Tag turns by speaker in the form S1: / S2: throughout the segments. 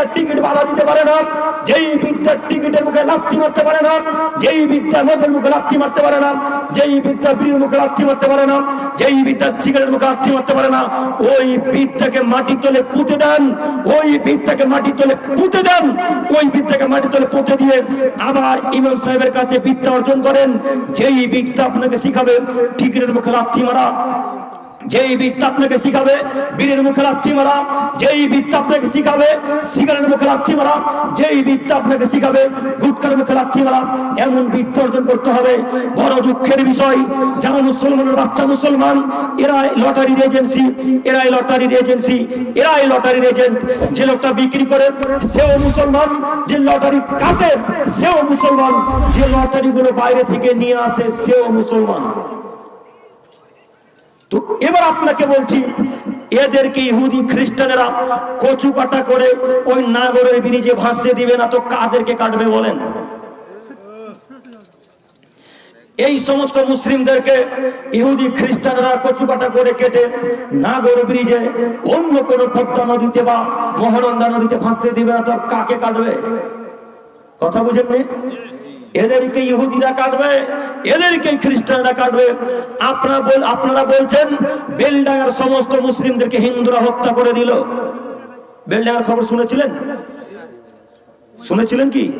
S1: বিদ্যার টিকিট বাধা দিতে পারে না, যেই বিদ্যার টিকিটের মুখে লাথি মারতে পারে না, যেই বিদ্যা মদের মুখে লাথি মারতে পারে না, যেই বিদ্যা বীর মুখে লাথি মারতে পারে না, যেই বিদ্যা সিগারেট মুখে লাথি মারতে পারে না, ওই বিদ্যাকে মাটি তলে পুঁতে দেন, ওই বিদ্যাকে মাটি তলে পুঁতে দেন, ওই বিদ্যাকে মাটি তলে পুঁতে দিয়ে আবার ইমাম সাহেবের কাছে বিদ্যা অর্জন করেন, যেই বিদ্যা আপনাকে শিখাবে, টিকিটের মুখে লাথি মারা যেই বিদ্যা আপনাকে শিখাবে, বীরের মুখে লাচ্ছি মারা, যেই বিদ্যা আপনাকে শিখাবে সিগারেট মুখে লাচ্ছি মারা, যেই বিদ্যা আপনাকে শিখাবে, গুটকার মুখে লাচ্ছি মারা, এমন বিদ্যা অর্জন করতে হবে। বড় দুঃখের বিষয়, যারা মুসলমানের বাচ্চা মুসলমান, এরাই লটারির এজেন্সি, এরাই লটারির এজেন্সি, এরাই লটারির এজেন্ট। যে লোকটা বিক্রি করে, সেও মুসলমান, যে লটারি কাটে, সেও মুসলমান, যে লটারি গুলো বাইরে থেকে নিয়ে আসে, সেও মুসলমান। তো এবার আপনাকে বলছি, এদেরকে ইহুদি খ্রিস্টানেরা কচু কাটা করে ওই নাগরের ব্রিজে ভাসিয়ে দিবে না তো কাদেরকে কাটবে বলেন? এই সমস্ত মুসলিমদেরকে ইহুদি খ্রিস্টানরা কচু কাটা করে কেটে নাগর ব্রিজে অন্য কোনো পদ্মা নদীতে বা মহানন্দা নদীতে ভাসিয়ে দিবে না তো কাকে কাটবে? কথা বুঝেননি? এদেরকে ইহুদিরা কাটবে, এদেরকে খ্রিস্টানরা কাটবে। আপনারা বল আপনারা বলছেন, বেলডাঙ্গার সমস্ত মুসলিমদেরকে হিন্দুরা হত্যা করে দিল। বেলডাঙ্গার খবর শুনেছিলেন? শুনেছিলেন কি?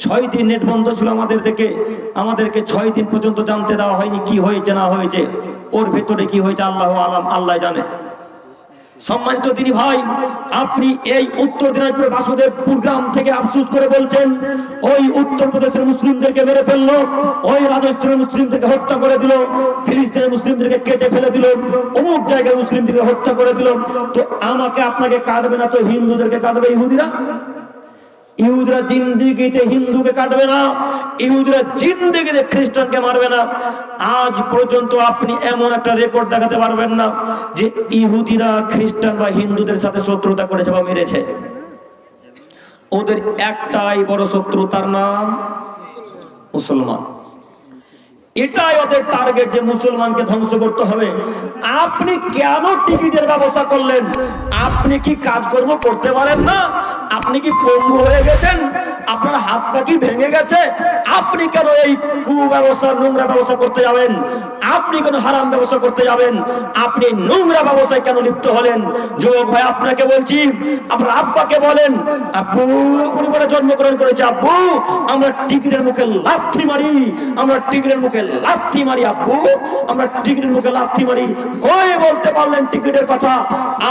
S1: ছয় দিন নেট বন্ধ ছিল আমাদের থেকে। আমাদেরকে ছয় দিন পর্যন্ত জানতে দেওয়া হয়নি কি হয়েছে, না হয়েছে। ওর ভেতরে কি হয়েছে, আল্লাহ আলাম, আল্লাহ জানে। সম্মানিত তিনি ভাই, আপনি এই উত্তর দিনাজপুর বাসুদেবপুর গ্রাম থেকে আফসুস করে বলছেন, ওই উত্তরপ্রদেশের মুসলিমদেরকে মেরে ফেলল, ওই রাজস্থানের মুসলিমদেরকে হত্যা করে দিল, ফিলিস্তিনের মুসলিমদেরকে কেটে ফেলে দিল, অমুক জায়গায় মুসলিমদেরকে হত্যা করে দিল। তো আমাকে আপনাকে কাঁদবে না তো হিন্দুদেরকে কাঁদবে ইহুদিরা? ইহুদরা জিন্দিগিতে হিন্দুকে কাটবে না, ইহুদরা জিন্দিগিতে খ্রিস্টানকে মারবে না। আজ পর্যন্ত আপনি এমন একটা রেকর্ড দেখাতে পারবেন না যে ইহুদিরা খ্রিস্টান বা হিন্দুদের সাথে শত্রুতা করেছে বা মেরেছে। ওদের একটাই বড় শত্রু, তার নাম মুসলমান। এটাই ওদের টার্গেট যে মুসলমানকে ধ্বংস করতে হবে। আপনি কেন টিকিটের ব্যবস্থা করলেন, আপনি কি কাজকর্ম করতে পারেন না? আপনি কি পঙ্গু হয়ে গেছেন? আপনার হাত পা কি ভেঙে গেছে? আপনি কেন এই কুব্যবস্থা, নোংরা ব্যবস্থা করতে যাবেন? আপনি কেন হারাম ব্যবস্থা করতে যাবেন? আপনি নোংরা ব্যবসায় কেন লিপ্ত হলেন? যুবক ভাই, আপনাকে বলছি, আপনার আব্বাকে বলেন, আব্বু, পরিবারে জন্মগ্রহণ করেছে, আব্বু, আমরা টিকিটের মুখে লাথি মারি, আমরা টিকিটের মুখে লাথি মারি আব্বু। আমরা টিকিটের মুখে লাথি মারি। কই বলতে পারলেন টিকিটের কথা?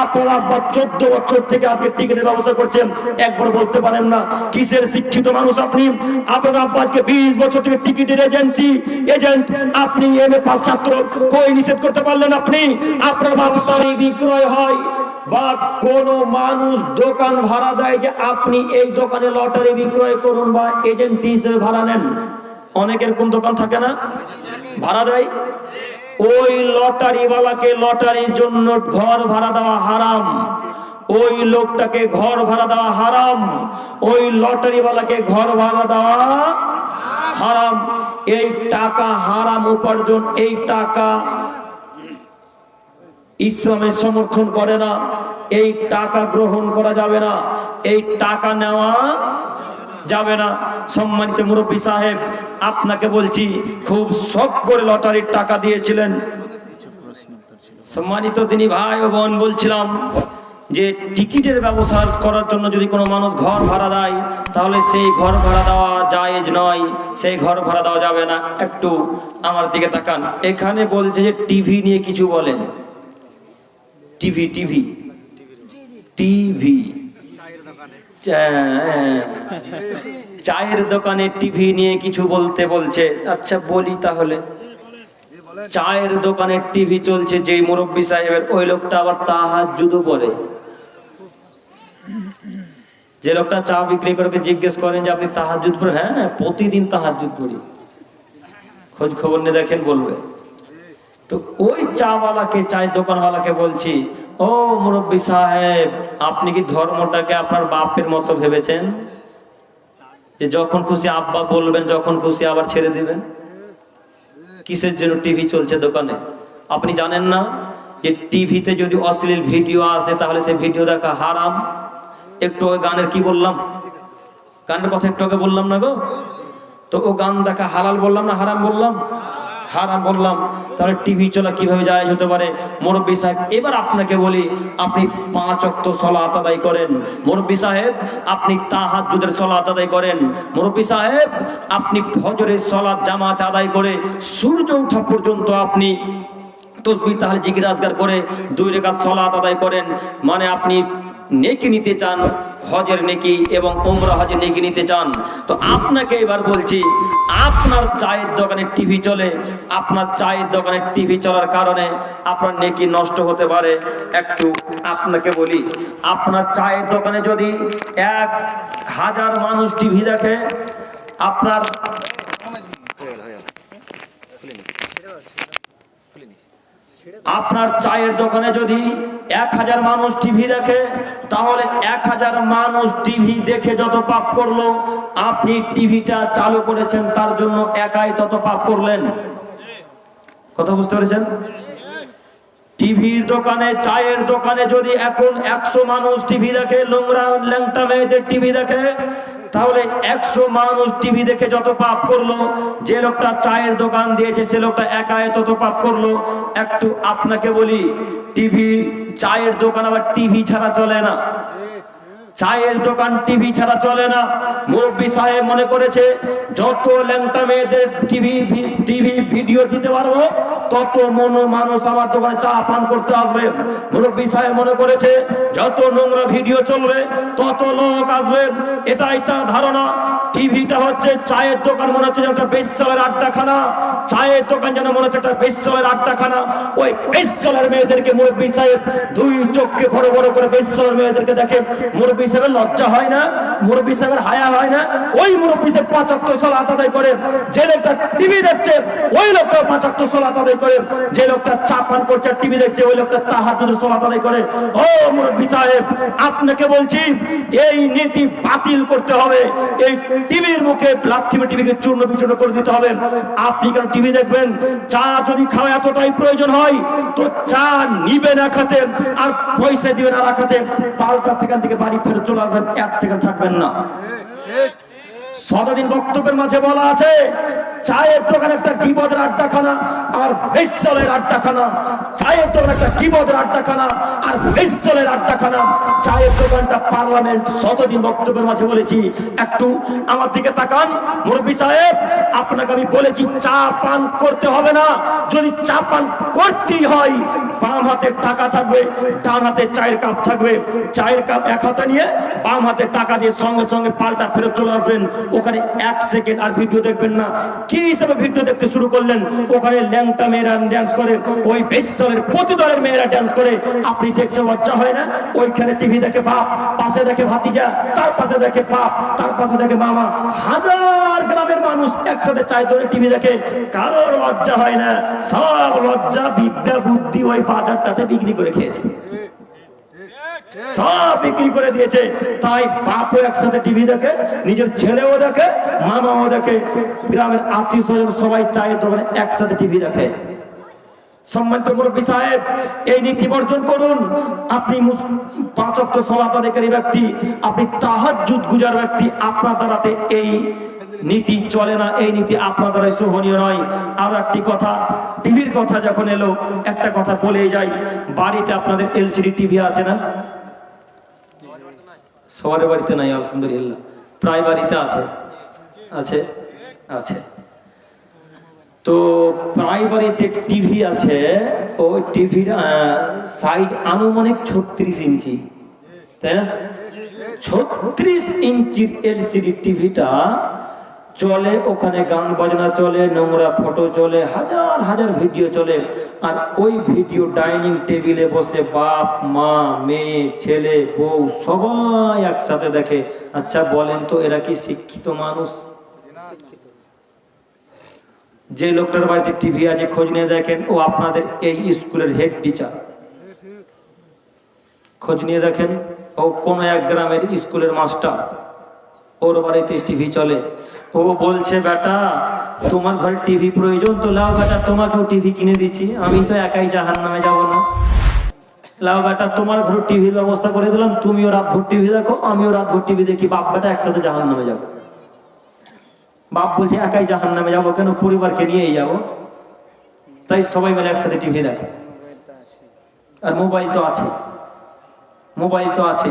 S1: আপনার আব্বা চোদ্দ বছর থেকে আজকে টিকিটের ব্যবস্থা করছেন। একবার বলতে পারেন না, কিসের শিক্ষিত মানুষ আপনি? আপনার আব্বা আজকে বিশ বছর থেকে টিকিটের এজেন্সি। এজেন্ট, আপনি এম এ পাস ছাত্র। কই নিষেধ করতে পারলেন আপনি? আপনার বাড়ি বিক্রয় হয়। বা কোন মানুষ দোকান ভাড়া দেয় যে আপনি এই দোকানে লটারি বিক্রয় করুন বা এজেন্সি হিসেবে ভাড়া নেন। অনেকের কোন দোকান থাকে না? ভাড়া দেয়? ওই লটারিওয়ালাকে লটারির জন্য ঘর ভাড়া দেওয়া হারাম। ওই লোকটাকে ঘর ভাড়া দেওয়া হারাম। ওই লটারিওয়ালাকে ঘর ভাড়া দেওয়া হারাম। এই টাকা হারাম উপার্জন, এই টাকা ইসলামের সমর্থন করে না। এই টাকা গ্রহণ করা যাবে না। এই টাকা নেওয়া যাবে না। সম্মানিত মুরব্বী সাহেব, আপনাকে বলছি, খুব শখ করে লটারির টাকা দিয়েছিলেন। সম্মানিত তিনি ভাই ও বোন, বলছিলাম যে টিকিটের ব্যবসা করার জন্য যদি কোনো মানুষ ঘর ভাড়া দেয়, তাহলে সেই ঘর ভাড়া দেওয়া জায়েজ নয়, সেই ঘর ভাড়া দেওয়া যাবে না। একটু আমার দিকে তাকান। এখানে বলছে যে টিভি নিয়ে কিছু বলেন। TV TV. টিভি। চায়ের দোকানে টিভি নিয়ে কিছু বলতে বলছে। আচ্ছা বলি তাহলে। চায়ের দোকানে টিভি চলছে, যেই মুরব্বী সাহেবের, ওই লোকটা আবার তাহার জুদু পরে যে লোকটা চা বিক্রি করে জিজ্ঞেস করেন যে, আপনি তাহার যুদ্ধ পড়েন হ্যাঁ প্রতিদিন তাহার যুদ্ধ করি। খোঁজ খবর নিয়ে দেখেন বলবে। তো ওই চাওয়ালাকে, চায়ের দোকানওয়ালাকে বলছি ও মুরব্বী সাহেব, আপনি কি ধর্মটাকে আপনার বাপের মতো ভেবেছেন? যে যখন খুশি আব্বা বলবেন, যখন খুশি আবার ছেড়ে দিবেন? কিসের জন্য টিভি চলছে দোকানে? আপনি জানেন না যে টিভিতে যদি অশ্লীল ভিডিও আসে, তাহলে সেই ভিডিও দেখা হারাম? একটু গানের কি বললাম? গানের কথা একটু আগে বললাম না গো? তো ও গান দেখা হালাল বললাম না হারাম বললাম? হারাম বললাম, তাহলে টিভি চলা কীভাবে যায় হতে পারে? মুরব্বী সাহেব, এবার আপনাকে বলি, আপনি পাঁচ অক্ত সলাত আদায় করেন। মুরব্বী সাহেব, আপনি তাহাজ্জুদের সলাত আদায় করেন। মুরব্বী সাহেব, আপনি ফজরের সলাত জামাতে আদায় করে সূর্য ওঠা পর্যন্ত আপনি তসবি তাহলে আজগার করে দুই রেখা সলাত আদায় করেন। মানে আপনি নেকি নিতে চান, হজের নেকি এবং উমরা হজের নেকি নিতে চান, তো আপনাকে এবার বলছি, আপনার চায়ের দোকানে টিভি চলে, আপনার চায়ের দোকানে টিভি চলার কারণে আপনার নেকি নষ্ট হতে পারে। একটু আপনাকে বলি, আপনার চায়ের দোকানে যদি এক হাজার মানুষ টিভি দেখে, আপনার আপনার চায়ের দোকানে যদি এক হাজার মানুষ টিভি দেখে, তাহলে এক হাজার মানুষ টিভি দেখে যত পাপ করল, আপনি টিভিটা চালু করেছেন, তার জন্য একাই তত পাপ করলেন। কথা বুঝতে পেরেছেন? টিভির দোকানে, চায়ের দোকানে যদি এখন একশো মানুষ টিভি দেখে, নোংরা ল্যাংটা মেয়েদের টিভি দেখে তাহলে একশো মানুষ টিভি দেখে যত পাপ করল, যে লোকটা চায়ের দোকান দিয়েছে, সে লোকটা একাই তত পাপ করল। একটু আপনাকে বলি টিভি চায়ের দোকান আবার টিভি ছাড়া চলে না। চায়ের দোকান টিভি ছাড়া চলে না। মুরব্বী সাহেব মনে করেছে, যত ল্যাংটা মেয়েদের টিভি টিভি ভিডিও দিতে পারব তত মন মানুষ আমার দোকানে চা পান করতে আসবে। মুরব্বী সাহেব মনে করেছে, যত নোংরা ভিডিও চলবে, তত লোক আসবে। এটাই তার ধারণা। টিভিটা হচ্ছে চায়ের দোকান, মনে হচ্ছে একটা বেসলের আড্ডাখানা। চায়ের দোকান যেন মনে হচ্ছে একটা বেসলের আড্ডাখানা। ওই বেসলের মেয়েদেরকে মুরব্বী সাহেব দুই চোখকে বড় বড় করে বেসলের মেয়েদেরকে দেখে, মুরব্বী সাহেবের লজ্জা হয় না? মুরব্বী সাহেবের হায়া হয় না? ওই মুরব্বী সাহেব পাঁচ অক্ট সলাত আদায় করে যে লোকটা টিভি দেখছে, ওই লোকটা পাঁচ অক্ট সলাত আদায় করে যে লোকটা চা পান করছে টিভি দেখছে ওই লোকটা তাহাজুদ সলাত আদায় করে ও মুরব্বী সাহেব আপনাকে বলছি এই নীতি বাতিল করতে হবে। এই টিভির মুখে লাথিমে টিভিকে চূর্ণ বিচূর্ণ করে দিতে হবে। আপনি কেন টিভি দেখবেন? চা যদি খাওয়া এতটাই প্রয়োজন হয় তো চা নিবে না খাতে আর পয়সা দিবে না রাখাতে পাল্টা সেখান থেকে বাড়ি ফেরত চলে আসবেন এক সেকেন্ড থাকবেন না। শতদিন বক্তব্যের মাঝে বলা আছে চায়ের দোকানে একটা কিবদের আড্ডাখানা আর ভেসলের আড্ডাখানা। চায়ের দোকানে একটা কিবদের আড্ডাখানা আর ভেসলের আড্ডাখানা। চায়ের দোকানটা পার্লামেন্ট শতদিন বক্তব্যের মাঝে বলেছি। একটু আমার দিকে তাকান, মুরব্বী সাহেব, আপনাকে আমি বলেছি চা পান করতে হবে না। যদি চা পান করতেই হয় বাম হাতে টাকা থাকবে, ডান হাতে চায়ের কাপ থাকবে। চায়ের কাপ এক হাতে নিয়ে বাম হাতে টাকা দিয়ে সঙ্গে সঙ্গে পাল্টা ফেরত চলে আসবেন। ওখানে এক সেকেন্ড আর ভিডিও দেখবেন না। কি হিসেবে ভিডিও দেখতে শুরু করলেন? ওখানে ল্যাংটা মেয়েরা ড্যান্স করে, ওই বেসলের প্রতি দলের মেয়েরা ড্যান্স করে। আপনি দেখছেন, লজ্জা হয় না? ওইখানে টিভি দেখে বাপ, পাশে দেখে ভাতিজা, তার পাশে দেখে বাপ, তার পাশে দেখে মামা। হাজার গ্রামের মানুষ একসাথে চায় ধরে টিভি দেখে। কারোর লজ্জা হয় না? সব লজ্জা, বিদ্যা, বুদ্ধি, ওই বাজারটাতে বিক্রি করে খেয়েছে। সব বিক্রি করে দিয়েছে। তাই বাপও একসাথে টিভি দেখে, নিজের ছেলেও দেখে, মামাও দেখে, গ্রামের আত্মীয় স্বজন সবাই চায়ের দোকানে একসাথে টিভি দেখে। সম্মানিত মুরব্বী সাহেব, এই নীতি বর্জন করুন। আপনি মুস- পাঁচ অক্ট সলাত আদায়কারী ব্যক্তি, আপনি তাহাজ্জুদ গুজার ব্যক্তি, আপনার দ্বারাতে এই নীতি চলে না, এই নীতি আপনার দ্বারাই শোভনীয় নয়। আর একটি কথা, টিভির কথা যখন এলো, একটা কথা বলেই যাই, বাড়িতে আপনাদের এলসিডি টিভি আছে না? সবার বাড়িতে নাই, আলহামদুলিল্লাহ। প্রায় বাড়িতে আছে। আছে? আছে। তো প্রায় বাড়িতে টিভি আছে ওই টিভির সাইজ আনুমানিক ছত্রিশ ইঞ্চি। তাই না? ছত্রিশ ইঞ্চির এলসিডি টিভিটা চলে, ওখানে গান বাজনা চলে, নোংরা ফটো চলে, হাজার হাজার ভিডিও চলে। আর ওই ভিডিও ডাইনিং টেবিলে বসে বাপ, মা, মেয়ে, ছেলে, বউ সবাই একসাথে দেখে। আচ্ছা বলেন তো, এরা কি শিক্ষিত মানুষ? যে লোকটার বাড়িতে টিভি আছে, খোঁজ নিয়ে দেখেন, ও আপনাদের এই স্কুলের হেড টিচার খোঁজ নিয়ে দেখেন, ও কোন এক গ্রামের স্কুলের মাস্টার ওর বাড়িতে টিভি চলে। ও বলছে, বেটা, তোমার ঘরে টিভি প্রয়োজন, তো লাও বেটা, তোমাকেও টিভি কিনে দিচ্ছি, আমি তো একাই জাহান নামে যাব না। লাউ বেটা, তোমার ঘরে টিভির ব্যবস্থা করে দিলাম, তুমিও রাত ভোর টিভি দেখো, আমিও রাত ভোর টিভি দেখি, বাপ বেটা একসাথে জাহান নামে যাব। বাপ বলছে, একাই জাহান নামে যাব কেন? পরিবারকে নিয়েই যাব। তাই সবাই মিলে একসাথে টিভি দেখে। আর মোবাইল তো আছে, মোবাইল তো আছে।